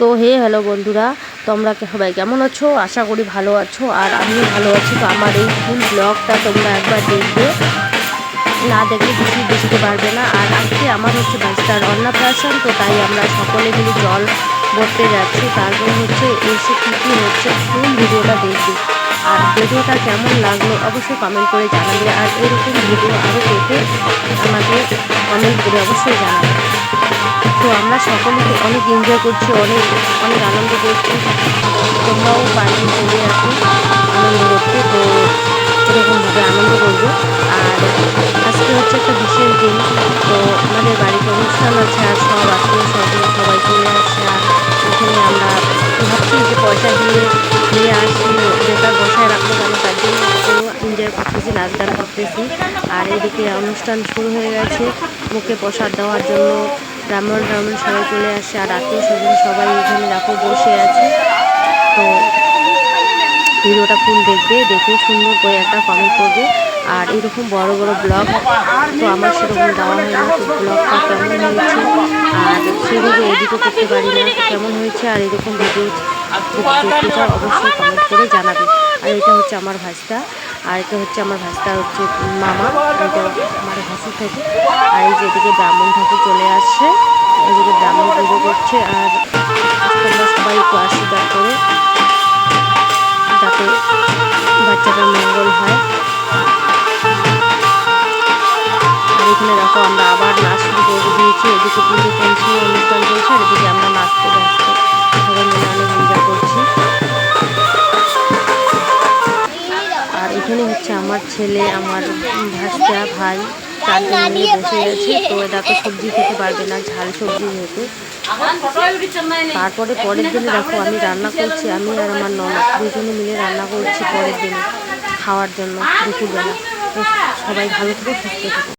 তো হে হ্যালো বন্ধুরা, তোমরা সবাই কেমন আছো? আশা করি ভালো আছো, আর আমিও ভালো আছি। তো আমার এই ফুল ব্লগটা তোমরা একবার দেখবে। না দেখলে কিছুই বুঝতে পারবে না। আর আজকে আমার হচ্ছে বাচ্চার অন্নপ্রাশন তো তাই আমরা সকলে মিলে জল ভরতে যাচ্ছি। তারপর হচ্ছে এসে কী কী হচ্ছে ফুল ভিডিওটা দেখবে। আর ভিডিওটা কেমন লাগল অবশ্যই কমেন্ট করে জানাবে। আর এরকম ভিডিও আরও পেতে আমাকে কমেন্ট করে অবশ্যই জানাবে। তো আমরা সকলে অনেক এনজয় করছি, অনেক অনেক আনন্দ করছি। তোমরাও বাড়ি চলে আসো, আনন্দ করতে, তো এরকমভাবে আনন্দ করব। আর আজকে হচ্ছে একটা বিশেষ দিন, তো আমাদের বাড়িতে অনুষ্ঠান আছে, আর সব আত্মীয় স্বজন সবাই চলে আসছে, আর এখানে আমরা ভাবছি যে পয়সা দিয়ে নিয়ে আসি বেকার বসায় রাখব কেন, তার জন্য এনজয় করতেছি, নাচ গান করতেছি। আর এদিকে অনুষ্ঠান শুরু হয়ে গেছে, মুখে প্রসাদ দেওয়ার জন্য ব্রাহ্মণ ব্রাহ্মণ সবাই চলে আসে আর আত্মীয় স্বজন সবাই এখানে দেখো বসে আছে। তো ভিডিওটা ফুল দেখবে, দেখে সুন্দর করে একটা কমেন্ট করবে। আর এরকম বড় বড় ব্লগ তো আমার সেরকম দেওয়া হয় না তো ব্লগটা কেমন হয়েছে? আর সেভাবে এডিটও করতে পারি না কেমন হয়েছে? আর এরকম ভিডিও অবশ্যই কমেন্ট করে জানাবে। আর এটা হচ্ছে আমার ভাষটা আর এটা হচ্ছে আমার ভাষটা হচ্ছে মামা এটা আমার ভাষি থাকে। আর এই যে এদিকে ব্রাহ্মণ ঠাকুর চলে আসছে, এদিকে ব্রাহ্মণ পুজো করছে আর সবাই একটু আশীর্বাদ করে যাতে বাচ্চাটার মঙ্গল হয়। আর এখানে দেখো আমরা আবার নাচ শুরু করে দিয়েছি এদিকে পুজো আর এখানে হচ্ছে আমার ছেলে, আমার ভাসটা ভাই চারজন মিলে বসে গেছে। তো এটা তো সবজি খেতে পারবে না, ঝাল সবজি যেহেতু। তারপরে পরের দিনে দেখো, আমি রান্না করছি, আমি আর আমার ননদ দুজনে মিলে রান্না করছি পরের দিনে খাওয়ার জন্য দুপুরবেলা। তো সবাই ভালো থেকে, সুস্থ থেকে।